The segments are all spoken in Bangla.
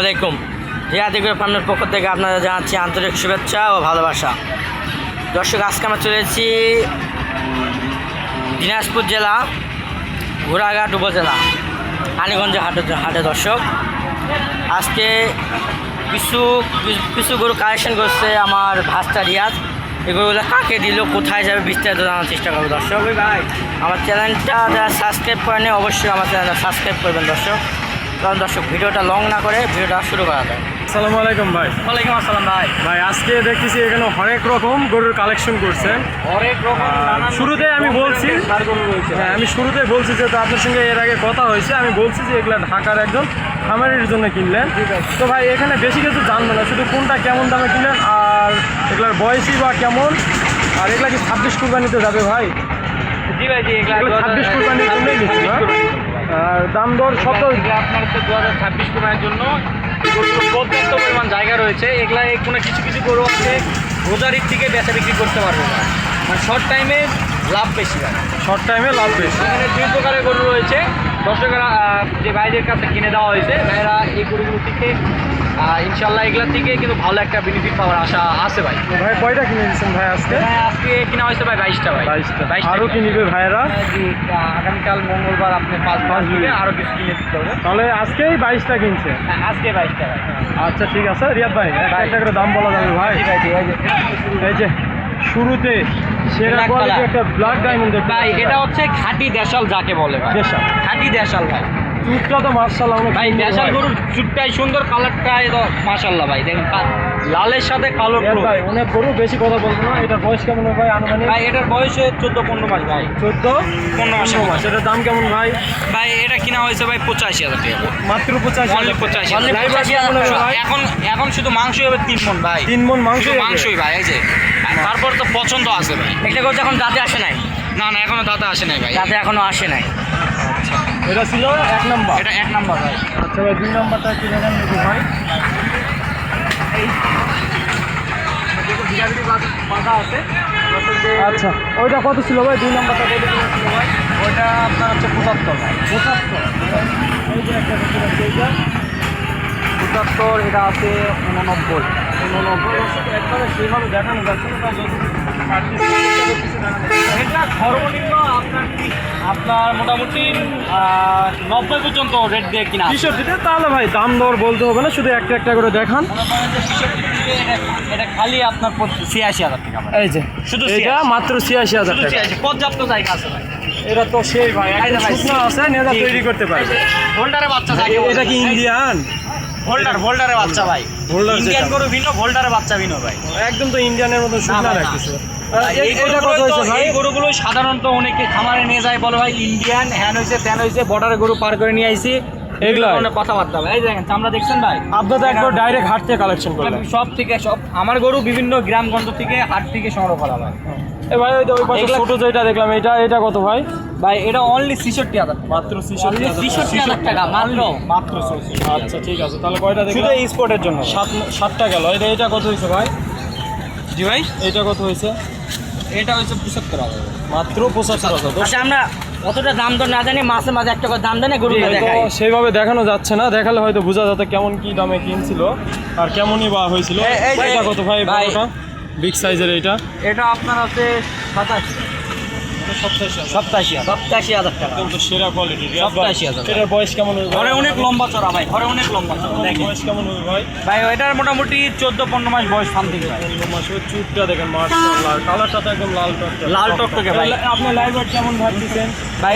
আলাইকুম। রিয়াদি গ্রুপ ফার্মের পক্ষ থেকে আপনারা জানাচ্ছি আন্তরিক শুভেচ্ছা ও ভালোবাসা। দর্শক, আজকে আমরা চলেছি দিনাজপুর জেলা, ঘোড়াঘাট উপজেলা আনিগঞ্জ হাটে হাটে দর্শক। আজকে কিছু কিছু গরু কালেকশন করছে আমার ভাস্তা রিয়াজ এগুলো কাকে দিল, কোথায় যাবে বিস্তারিত জানার চেষ্টা করব দর্শক। ভাই আমার চ্যানেলটা যারা সাবস্ক্রাইব করেনি অবশ্যই আমার চ্যানেলটা সাবস্ক্রাইব করবেন দর্শক। কারণ দর্শক ভিডিওটা লং না করে ভিডিওটা শুরু করা যায় আসসালামু আলাইকুম ভাই। ওয়ালাইকুম আসসালাম ভাই। ভাই আজকে দেখতেছি এখানে অনেক রকম গরুর কালেকশন করছে। অনেক রকম শুরুতে আমি বলছি হ্যাঁ আমি শুরুতে বলছি যে আপনার সঙ্গে এর আগে কথা হয়েছে আমি বলছি যে এগুলা ঢাকার একজন খামারের জন্য কিনলেন। তো ভাই এখানে বেশি কিছু জানব না শুধু কোনটা কেমন দামে কিনলেন আর এগুলার বয়সই বা কেমন আর এগুলা কি ছাব্বিশ কুরবানিতে যাবে ভাই? জি ভাই জি এগুলো ছাব্বিশ কুরবানির জন্যই আর দাম দর সব আপনার হচ্ছে দু হাজার ছাব্বিশ কোরবানির জন্য। পর্যাপ্ত পরিমাণ জায়গা রয়েছে। এগুলা কোনো কিছু কিছু গরু আছে রোজারির থেকে বেচা বিক্রি করতে পারবে না। মানে শর্ট টাইমে লাভ বেশি হয়। শর্ট টাইমে লাভ বেশি। এখানে দুই প্রকারের গরু রয়েছে। দর্শকেরা যে ভাইদের কাছে কিনে দেওয়া হয়েছে ভাইরা এই গরুগুলো থেকে ইনশাল্লাহ এগুলা থেকে কিন্তু ভালো একটা বেনিফিট পাওয়ার আশা আছে ভাই। ভাই কয়টা কিনে দিচ্ছেন ভাই আজকে? হ্যাঁ, আজকে কিনা হয়েছে ভাই বাইশটা ভাই। বাইশটা। বাইশটা আরও কি নিবে ভাইয়েরা? জি, আগামীকাল মঙ্গলবার আপনি পাঁচ পাঁচ দিবে আরও কিছু কিনে দিতে হবে। তাহলে আজকেই বাইশটা কিনছে? হ্যাঁ, আজকে বাইশটা ভাই। আচ্ছা ঠিক আছে। রিয়াদ ভাই একটা করে দাম বলা যাবে ভাই। এই যে। শুরুতে সেরা কোয়ালিটি একটা ব্ল্যাক ডায়মন্ড ভাই এটা হচ্ছে খাঁটি দেশাল যাকে বলে ভাই। দেশাল। খাঁটি দেশাল ভাই। চুটটা তো মার্শাল অনেক ভাই দেশাল গরুর চুটটাই সুন্দর কালারটাই তো মাশাল্লাহ ভাই দেখেন লালের সাথে কালো ভাই অনেক গরু বেশি কথা বলব না এটার বয়স কেমন হবে ভাই আনুমানিক? ভাই এটার বয়সে চোদ্দ পনেরো মাস ভাই। চোদ্দ পনেরো মাস। মাস এটার দাম কেমন ভাই? ভাই এটা কিনা হয়েছে ভাই পঁচাশি হাজার টাকা মাত্র পঁচাশি অনলি পঁচাশি হাজার। টাকা। ভাই। এখন এখন শুধু মাংসই হবে তিন মন ভাই। তিন মন মাংস মাংসই ভাই এই যে। তারপর তো পছন্দ আছে ভাই। এটা করতে এখন দাঁতে আসে নাই? না না এখনও দাঁতে আসে নাই ভাই। দাঁতে এখনও আসে নাই? এটা ছিল এক নম্বর। এটা এক নম্বর ভাই। আচ্ছা ভাই দুই নম্বরটা কি জানেন নাকি ভাই? আচ্ছা ওইটা কত ছিল ভাই? দুই নম্বরটা কত ছিল ভাই? ওটা আপনার হচ্ছে পঁচাত্তর। পঁচাত্তর। এই যে একটা পঁচাত্তর এটা আছে উননব্বই। একবারে দেখানো যাচ্ছে না। এটা সর্বনিম্ন আপনার আপনার মোটামুটি নব্বই পর্যন্ত রেট দিয়ে কিনা আছে। তাহলে ভাই দাম দর বলতে হবে না শুধু একটা একটা করে দেখান। এটা- খালি আপনার ছিয়াশি হাজার টাকা। এই যে শুধু এটা মাত্র ছিয়াশি হাজার টাকা। পর্যাপ্ত জায়গা আছে ভাই। এটা তো সেই ভাই শুকনো আছে নেতা তৈরি করতে পারবে। ভোল্ডারে বাচ্চা থাকে এটা কি ইন্ডিয়ান ভোল্ডার ভোল্ডারে বাচ্চা ভাই। ভোল্ডার ইন্ডিয়ান গরু ভিন্ন ভোল্ডারে বাচ্চা ভিন্ন ভাই। একদম তো ইন্ডিয়ানের মতো শুকনো রাখতেছে। এই গরুগুলো সাধারণত অনেকে খামারে নিয়ে যায় বলে ভাই ইন্ডিয়ান হ্যান হয়েছে ত্যান হয়েছে বর্ডারে গরু পার করে নিয়ে আইছি। এগুলাই? অনেক কথাবার্তা ভাই। দেখেন চামড়া দেখছেন ভাই? আপনার তো একবার ডাইরেক্ট হাট থেকে কালেকশন করলেন সব থেকে সব আমার গরু বিভিন্ন গ্রামগঞ্জ থেকে হাট থেকে সংগ্রহ করা এ ভাই ওই ওই পাশে ছোট যেটা দেখলাম এটা এটা কত ভাই? ভাই এটা অনলি ছিষট্টি হাজার। মাত্র ছিষট্টি হাজার টাকা। মাত্র? মাত্র আচ্ছা ঠিক আছে। তাহলে কয়টা শুধু দেখলাম এই স্পোর্টের জন্য। সাত সাতটা গেল। এটা এটা কত হয়েছে ভাই? জি ভাই। এটা কত হয়েছে? এটা হচ্ছে পঁচাত্তর হাজার। মাত্র পঁচাত্তর হাজার। আচ্ছা আমরা অতটা দাম দর না জানি মাসে মাঝে একটা করে দাম দেন গরুটা হয়তো দেখাই সেইভাবে দেখানো যাচ্ছে না। দেখালে হয়তো বোঝা যাতে কেমন কি দামে কিনছিল আর কেমনই বা হয়েছিল। এটা কত ভাই? ভাই। বিগ সাইজের এটা এটা আপনার আছে সাতাশি। সপ্তাহে সপ্তাশি সপ্তাশি হাজার টাকা। সেরা কোয়ালিটি সপ্তাশি হাজার। এটার বয়স কেমন হবে ঘরে অনেক লম্বা চড়া ভাই ঘরে অনেক লম্বা চড়া দেখেন। বয়স কেমন হবে ভাই? ভাই এটার মোটামুটি চোদ্দ পনেরো মাস বয়স সামথিং চুটটা দেখেন মার্শাল্লাহ কালারটা তো একদম লাল টকটকে। লাল টকটকে ভাই। আপনি লাইভ ওয়েট কেমন ভাই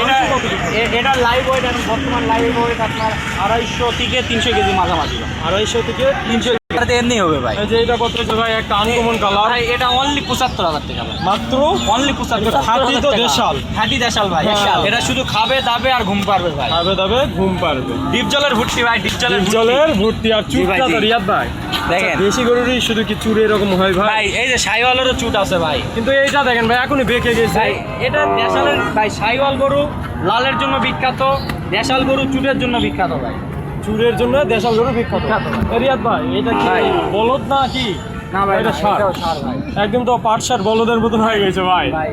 এটা লাইভ ওয়েট বর্তমান লাইভ ওয়েট আপনার আড়াইশো থেকে তিনশো কেজি মাঝামাঝি। আড়াইশো থেকে তিনশো এটাতে এমনি হবে ভাই। এই যে এটা কত হচ্ছে ভাই একটা আনকমন কালার ভাই এটা অনলি ভাই। মাত্র? অনলি খাঁটি তো দেশাল। খাঁটি দেশাল ভাই হ্যাঁ। এটা শুধু খাবে দাবে আর ঘুম পারবে ভাই। খাবে দাবে ঘুম পারবে। ডিপ জলের ভুট্টি ভাই ডিপ জলের জলের ভর্তি আর ভাই, চুটটা তো রিয়াদ ভাই। দেখেন। আচ্ছা, দেশি গরুরই শুধু কি চুড়ে এরকম হয় ভাই? ভাই এই যে সাইওয়ালেরও চুট আছে ভাই। কিন্তু এইটা দেখেন ভাই এখনই বেঁকে গেছে। ভাই এটা দেশালের ভাই সাইওয়াল গরু লালের জন্য বিখ্যাত দেশাল গরু চুটের জন্য বিখ্যাত ভাই। চুরের জন্য দেশাল গরু বিখ্যাত। রিয়াদ ভাই এটা কি ভাই। বলদ না কি? না ভাই এটা সার। একদম তো পাট শার্ট বলদের মতন হয়ে গেছে ভাই। ভাই।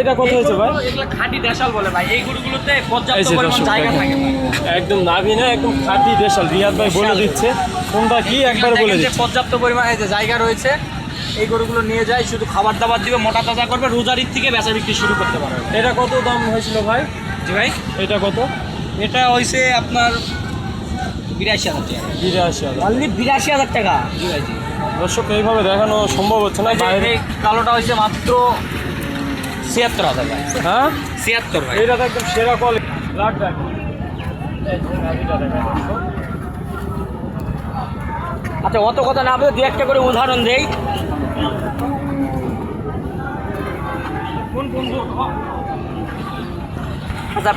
এটা কত হয়েছে ভাই? এগুলো খাঁটি দেশাল বলে ভাই এই গরুগুলোতে পর্যাপ্ত পরিমাণ জায়গা থাকে ভাই। একদম নাভি না একদম খাঁটি দেশাল। রিয়াদ ভাই বলে দিচ্ছে কোনটা কি একবার বলে দিচ্ছে। পর্যাপ্ত পরিমাণে যে জায়গা রয়েছে এই গরুগুলো নিয়ে যায় শুধু খাবার দাবার দিবে মোটা তাজা করবে রোজারির থেকে বেচা বিক্রি শুরু করতে পারবে। এটা কত দাম হয়েছিল ভাই? জি ভাই। এটা কত? এটা হয়েছে আপনার বিরাশি হাজার টাকা। বিরাশি হাজার। অনলি বিরাশি হাজার টাকা। জি ভাই জি দর্শক এইভাবে দেখানো সম্ভব হচ্ছে না বাইরে কালোটা হয়েছে মাত্র ছিয়াত্তর হাজার ভাই। হ্যাঁ? ছিয়াত্তর ভাই। এটা একদম সেরা কোয়ালিটি আচ্ছা অত কথা না বলে দু একটা করে উদাহরণ দেই। আচ্ছা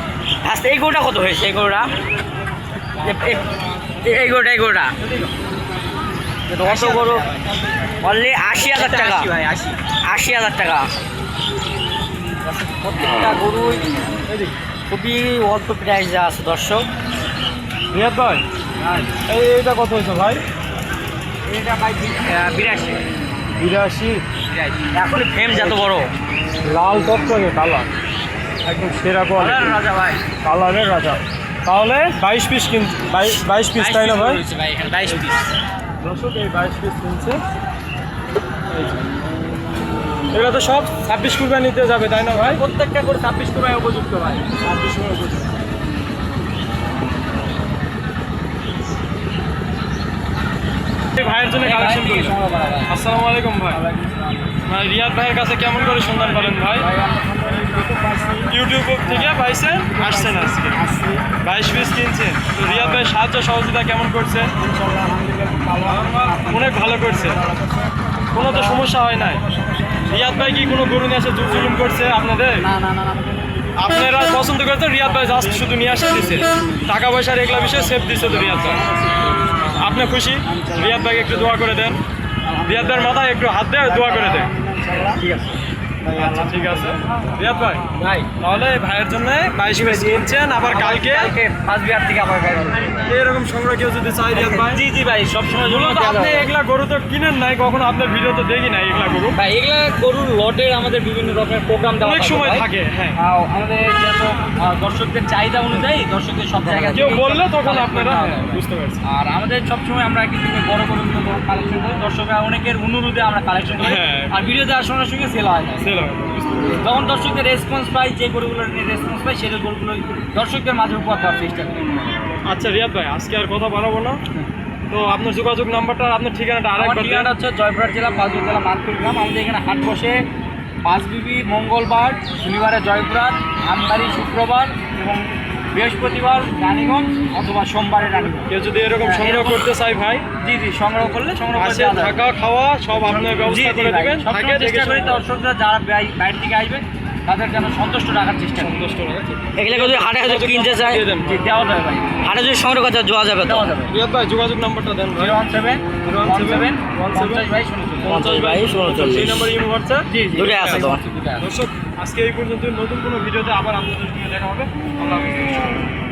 আচ্ছা এই গরুটা কত হয়েছে? এই গরুটা? এই গরুটা এই গরুটা অত গরু অনলি আশি হাজার টাকা। আশি হাজার টাকা। প্রত্যেকটা গরুই খুবই অল্প প্রাইসে আছে দর্শক। রিয়াদ ভাই এই এইটা কত হয়েছে ভাই? এটা ভাই বিরাশি। বিরাশি। এখন ফ্রেম যত বড়। লাল টকটকে কালার। একদম সেরা কোয়ালিটি রাজা ভাই। কালারের রাজা। তাহলে বাইশ পিস কিন বাইশ পিস তাই না ভাই? বাইশ পিস দর্শক এই বাইশ পিস কিনছে। এগুলো তো সব ছাব্বিশ কুরবানিতে যাবে তাই না ভাই? প্রত্যেকটা করে ছাব্বিশ করে উপযুক্ত ভাই। ছাব্বিশ করে বুঝুন। এই ভাইয়ের জন্য কালেকশন করি। আসসালামু আলাইকুম ভাই। ভাই রিয়াদ ভাইয়ের কাছে কেমন করে সন্ধান পেলেন ভাই? ইউটিউব থেকে পাইছেন? আসছেন আজকে। বাইশ পিস কিনছেন। তো রিয়াদ ভাই সাহায্য সহযোগিতা কেমন করছে? অনেক ভালো করছে। কোনো তো সমস্যা হয় নাই। রিয়াদ ভাই কি কোনো গরু নিয়ে এসে জুলুম করছে আপনাদের? আপনারা পছন্দ করতে রিয়াদ ভাই জাস্ট শুধু নিয়ে আসে দিছে। টাকা পয়সার এগুলা বিষয়ে সেফ দিছে তো রিয়াদ ভাই। আপনি খুশি? রিয়াদ ভাইকে একটু দোয়া করে দেন। রিয়াদ মাথায় একটু হাত দেয় দোয়া করে দেয়। ঠিক আছে। আচ্ছা ঠিক আছে। রিয়াদ ভাই ভাই। তাহলে ভাইয়ের জন্য বাইশ পিস কিনছেন আবার কালকে ফার্স্ট বিহার থেকে আবার ভাই এরকম সংগ্রহ কেউ যদি চাই রিয়াদ ভাই। জি জি ভাই সবসময় জন্য আপনি এগুলা গরু তো কিনেন নাই কখনো আপনার ভিডিও তো দেখি নাই এগুলা গরু। ভাই এগুলা গরুর লটের আমাদের বিভিন্ন রকমের প্রোগ্রাম দেওয়া অনেক সময় থাকে হ্যাঁ। আমাদের যেহেতু দর্শকদের চাহিদা অনুযায়ী দর্শকদের সব জায়গায় কেউ বললে তখন আপনারা করা হ্যাঁ, হয়। বুঝতে পারছি। আর আমাদের সবসময় আমরা কিন্তু বড় গরুগুলো কালেকশন করি। দর্শকরা অনেকের অনুরোধে আমরা কালেকশন করি। হ্যাঁ। আর ভিডিও দেওয়ার সঙ্গে সঙ্গে সেল হয় না সেল হবে, বুঝতে পারছি। যখন দর্শকদের রেসপন্স পাই যে গরুগুলোর রেসপন্স পাই সেই গরুগুলো দর্শকদের মাঝে উপহার দেওয়ার চেষ্টা করি। আচ্ছা রিয়াদ ভাই আজকে আর কথা বাড়াবো না। তো আপনার যোগাযোগ নাম্বারটা আপনার ঠিকানাটা আর আরেকবার ঠিকানা হচ্ছে জয়পুরহাট জেলা পাঁচবি জেলা মানপুর গ্রাম। আমাদের এখানে হাট বসে পাঁচবিবি মঙ্গলবার শনিবারে জয়পুরহাট আমবাড়ি শুক্রবার এবং বৃহস্পতিবার রানীগঞ্জ অথবা সোমবারে রানীগঞ্জ। কেউ যদি এরকম হ্যাঁ, সংগ্রহ করতে চাই ভাই জি জি সংগ্রহ করলে সংগ্রহ করে আসে দেওয়া যাবে। থাকা খাওয়া সব আপনার ব্যবস্থা করে দিবেন থাকে চেষ্টা করি দর্শকরা যারা বাই- বাইরে থেকে আসবে তাদের যেন সন্তুষ্ট রাখার চেষ্টা করি। সন্তুষ্ট রাখা। এগুলো যদি হাটে যদি কিনতে চায়, দেওয়া যাবে ভাই। হাটে যদি সংগ্রহ করতে যাওয়া যাবে দেওয়া যাবে। রিয়াদ ভাই যোগাযোগ নাম্বারটা দেন ভাই। One seven one one seven seven one seven বাইশ উনচল্লিশ পঞ্চাশ বাইশ উনচল্লিশ। এই নাম্বার ইমো জি জি। দুটোই আছে তোমার। দর্শক আজকে এই পর্যন্ত নতুন কোনো ভিডিওতে আবার আপনাদের সঙ্গে দেখা হবে। আল্লাহ হাফিজ।